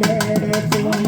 நீலாம்படத்தும்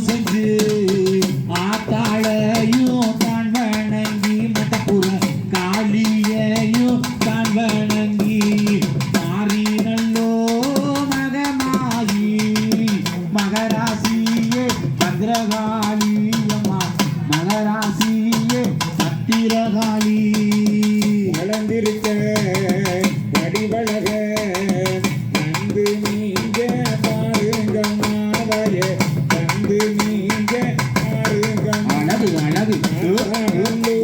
தவம் செஞ்சு ஆத்தாளையும் தான் வணங்கி மட்டப்புறம் காளியையும் தான் வணங்கி மாறி நல்லோ மகமாகி மகராசியே பத்ரகாளி அம்மா. மகராசியே சத்திரகாளி நீங்க அழகு அழகு.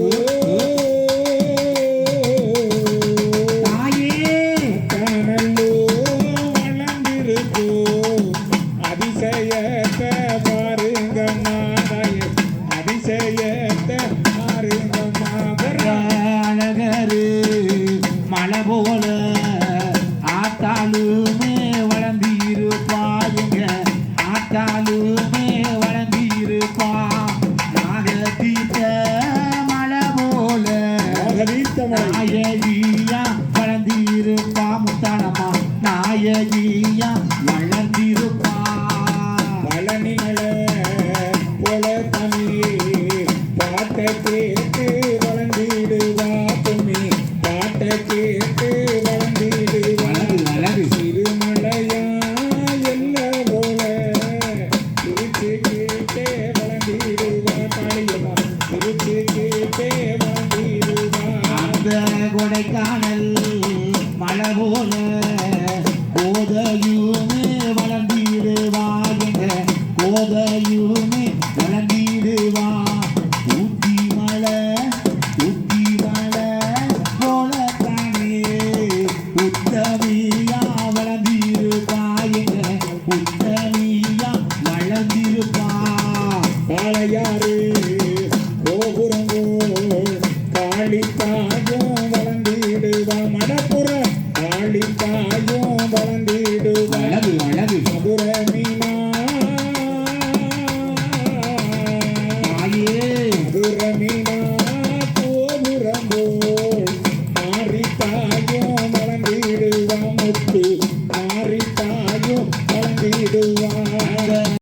இருப்பான் நாகதீத்த மலை போல நாயகியா வளர்ந்திருப்பான் முத்தானம்மா நாயகியா வளர்ந்திருப்பான் காளையாறு கோபுரங்கோள் காளி தாயும் வளர்ந்திடுவா மணப்புறம் காளி தாயும் வளர்ந்திடுவா மதுரை மீன்